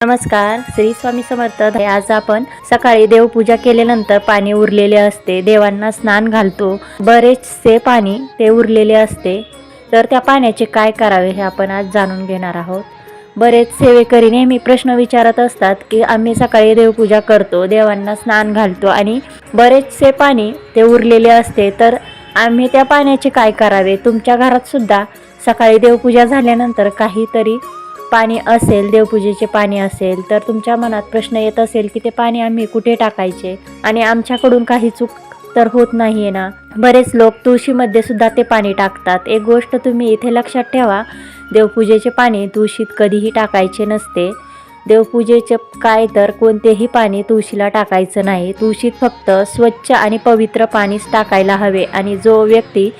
नमस्कार श्री स्वामी समर्थ. आज आपण सकाळी देवपूजा केल्यानंतर पाणी उरलेले असते देवांना स्नान घालतो. बरेचसे पाणी ते उरलेले असते. तर त्या पाण्याचे काय करावे हे आपण आज जाणून घेणार आहोत. बरेच सेवेकरी नेहमी प्रश्न विचारत असतात की आम्ही सकाळी देवपूजा करतो देवांना स्नान घालतो आणि बरेचसे पाणी ते उरलेले असते. तर आम्ही त्या पाण्याचे काय करावे? तुमच्या घरात सुद्धा सकाळी देवपूजा झाल्यानंतर काहीतरी पाणी असेल देवपूजेचे पाणी असेल तर तुमच्या मनात प्रश्न येत असेल की ते पाणी आम्ही कुठे टाकायचे? आणि आमच्याकडून काही चूक तर होत नाही आहे ना? बरेच लोक तुळशीमध्ये सुद्धा ते पाणी टाकतात. एक गोष्ट तुम्ही इथे लक्षात ठेवा देवपूजेचे पाणी तुळशीत कधीही टाकायचे नसते. देवपूजेचे काय तर कोणतेही पाणी तुळशीला टाकायचं नाही. तुळशीत फक्त स्वच्छ आणि पवित्र पाणीच टाकायला हवे. आणि जो व्यक्ती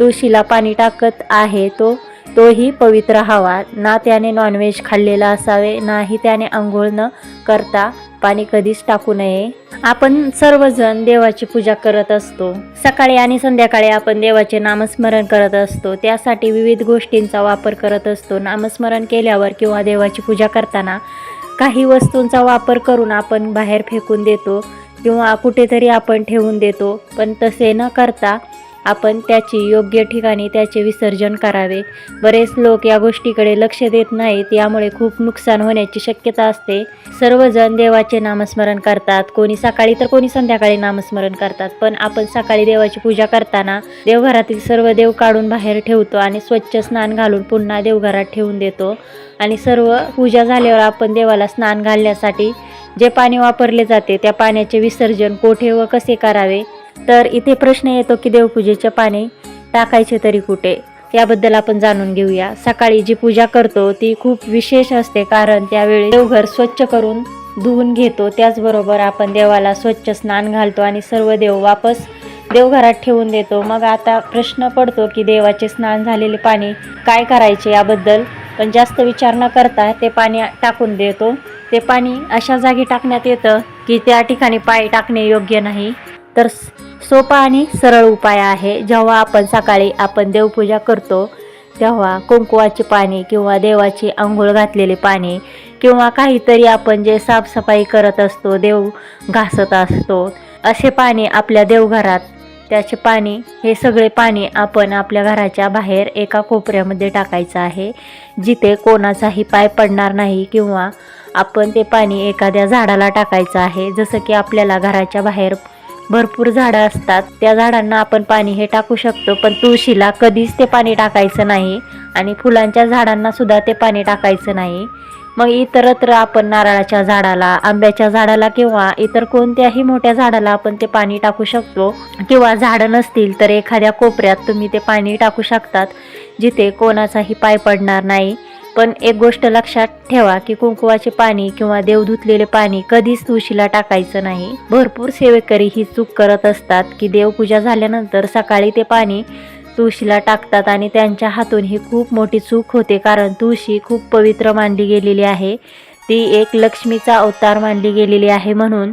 तुळशीला पाणी टाकत आहे तो तोही पवित्र हवा. ना त्याने नॉनव्हेज खाल्लेला असावे नाही त्याने आंघोळ न करता पाणी कधीच टाकू नये. आपण सर्वजण देवाची पूजा करत असतो. सकाळी आणि संध्याकाळी आपण देवाचे नामस्मरण करत असतो. त्यासाठी विविध गोष्टींचा वापर करत असतो. नामस्मरण केल्यावर किंवा देवाची पूजा करताना काही वस्तूंचा वापर करून आपण बाहेर फेकून देतो किंवा कुठेतरी आपण ठेवून देतो. पण तसे न करता आपण त्याची योग्य ठिकाणी त्याचे विसर्जन करावे. बरेच लोक या गोष्टीकडे लक्ष देत नाहीत यामुळे खूप नुकसान होण्याची शक्यता असते. सर्वजण देवाचे नामस्मरण करतात. कोणी सकाळी तर कोणी संध्याकाळी नामस्मरण करतात. पण आपण सकाळी देवाची पूजा करताना देवघरातील सर्व देव काढून बाहेर ठेवतो आणि स्वच्छ स्नान घालून पुन्हा देवघरात ठेवून देतो. आणि सर्व पूजा झाल्यावर आपण देवाला स्नान घालण्यासाठी जे पाणी वापरले जाते त्या पाण्याचे विसर्जन कोठे व कसे करावे? तर इथे प्रश्न येतो की देवपूजेचे पाणी टाकायचे तरी कुठे? याबद्दल आपण जाणून घेऊया. सकाळी जी पूजा करतो ती खूप विशेष असते कारण त्यावेळी देवघर स्वच्छ करून धुवून घेतो. त्याचबरोबर आपण देवाला स्वच्छ स्नान घालतो आणि सर्व देव वापस देवघरात ठेवून देतो. मग आता प्रश्न पडतो की देवाचे स्नान झालेले पाणी काय करायचे याबद्दल? पण जास्त विचार न करता ते पाणी टाकून देतो. ते पाणी अशा जागी टाकण्यात येतं की त्या ठिकाणी पाय टाकणे योग्य नाही. तर सोपा आणि सरळ उपाय आहे. जेव्हा आपण सकाळी आपण देवपूजा करतो तेव्हा कुंकुवाचे पाणी किंवा देवाची आंघोळ घातलेले पाणी किंवा काहीतरी आपण जे साफसफाई करत असतो देव घासत असतो असे पाणी आपल्या देवघरात त्याचे पाणी हे सगळे पाणी आपण आपल्या घराच्या बाहेर एका कोपऱ्यामध्ये टाकायचं आहे जिथे कोणाचाही पाय पडणार नाही किंवा आपण ते पाणी एखाद्या झाडाला टाकायचं आहे. जसं की आपल्याला घराच्या बाहेर भरपूर झाडं असतात. त्या झाडांना आपण पाणी हे टाकू शकतो पण तुळशीला कधीच ते पाणी टाकायचं नाही आणि फुलांच्या झाडांना सुद्धा ते पाणी टाकायचं नाही. मग इतरत्र आपण नारळाच्या झाडाला आंब्याच्या झाडाला किंवा इतर कोणत्याही मोठ्या झाडाला आपण ते पाणी टाकू शकतो. किंवा झाडं नसतील तर एखाद्या कोपऱ्यात तुम्ही ते पाणी टाकू शकतात जिथे कोणाचाही पाय पडणार नाही. पण एक गोष्ट लक्षात ठेवा की कुंकुवाचे पाणी किंवा देव धुतलेले पाणी कधीच तुळशीला टाकायचं नाही. भरपूर सेवेकरी ही चूक करत असतात की देवपूजा झाल्यानंतर सकाळी ते पाणी तुळशीला टाकतात आणि त्यांच्या हातून ही खूप मोठी चूक होते कारण तुळशी खूप पवित्र मानली गेलेली आहे. ती एक लक्ष्मीचा अवतार मानली गेलेली आहे म्हणून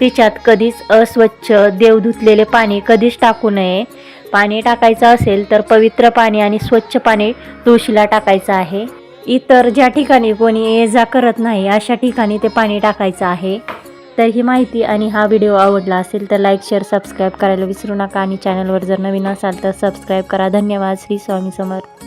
तिच्यात कधीच अस्वच्छ देव धुतलेले पाणी कधीच टाकू नये. पाणी टाकायचं असेल तर पवित्र पाणी आणि स्वच्छ पाणी तुळशीला टाकायचं आहे. इतर ज्या ठिकाणी कोणी ये जा करत नाही अशा ठिकाणी ते पाणी टाकायचं आहे. तर ही माहिती आणि हा व्हिडिओ आवडला असेल तर लाईक शेअर सबस्क्राईब करायला विसरू नका. आणि चॅनलवर जर नवीन असाल तर सबस्क्राईब करा. धन्यवाद. श्री स्वामी समर्थ.